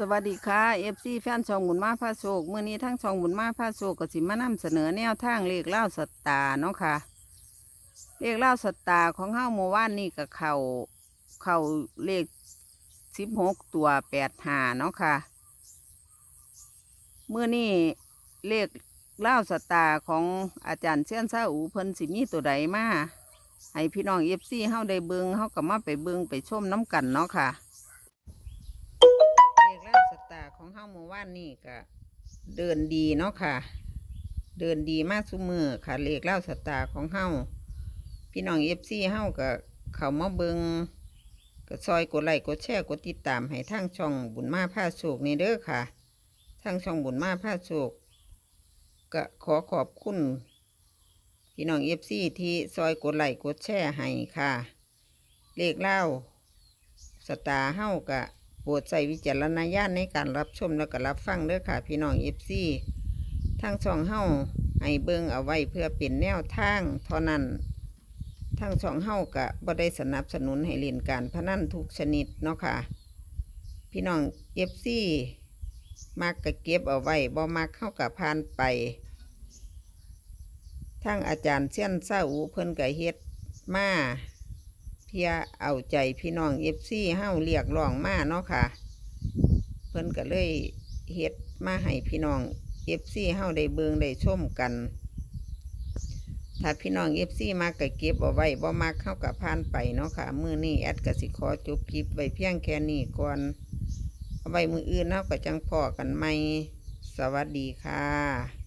สวัสดีค่ะเอฟซีแฟนช่องบุญมาพาโชคเมื่อนี้ทั้งช่องบุญมาพาโชคก็สิมานำเสนอแนวทางเลขเล่าสตาเนาะค่ะเลขเล่าสตาของเฮาเมื่านนี่กับเขาเขาเลขสิบหกตัวแปดหาเนาะค่ะเมื่อนี้เลขเล่าสตาของอาจารย์เชียนซาอูเพิ่นสิมีตัวใดมาให้พี่น้องเอฟซีเฮาได้เบิงเฮาก็มาไปเบิงไปชมน้ำกันเนาะค่ะาร์ของเมื่อวานนี่ก็เดินดีเนาะค่ะ เดินดีมากสุมือค่ะเลขเล่าสตาร์ของเฮาพี่น้องเอฟซีเฮาก็เข้ามาเบิงก็ซอยกดไลค์กดแชร์กดติดตามให้ทางช่องบุญมาพาโชคนี่เด้อค่ะทางช่องบุญมาพาโชคก็ขอขอบคุณพี่น้องเอฟซีที่ซอยกดไลค์กดแชร์ให้ค่ะ เลขเล่าสตาร์เฮาก็ ปรดใส่วิจารณญาณในการรับชมแล้วก็รับฟังเด้อค่ะพี่น้องเอฟซีทางช่องเฮ้าให้เบิ่งเอาไว้เพื่อเป็นแนวทางเท่านั้นทางช่องเฮ้าก็บ่ได้สนับสนุนให้เล่นการพนันทุกชนิดเนาะค่ะ พี่น้องเอฟซีมักก็เก็บเอาไว้บ่มักเข้ากับพานไปทางอาจารย์เชียนซาอูเพิ่นก็เฮ็ดมา เพียเอาใจพี่น้องเอฟซีเฮาเรียกร้องมาเนาะค่ะ เพิ่นก็เลยเฮ็ดมาให้พี่น้องเอฟซีเฮาได้เบิงได้ชมกัน ถ้าพี่น้องเอฟซีมากก็เก็บเอาไว้บ่มากเข้ากับพานไปเนาะค่ะ มือนี้แอดก็สิขอจบคลิปไว้เพียงแค่นี้ก่อนเอาไว้มืออื่นเฮาก็จังพอกันใหม่สวัสดีค่ะ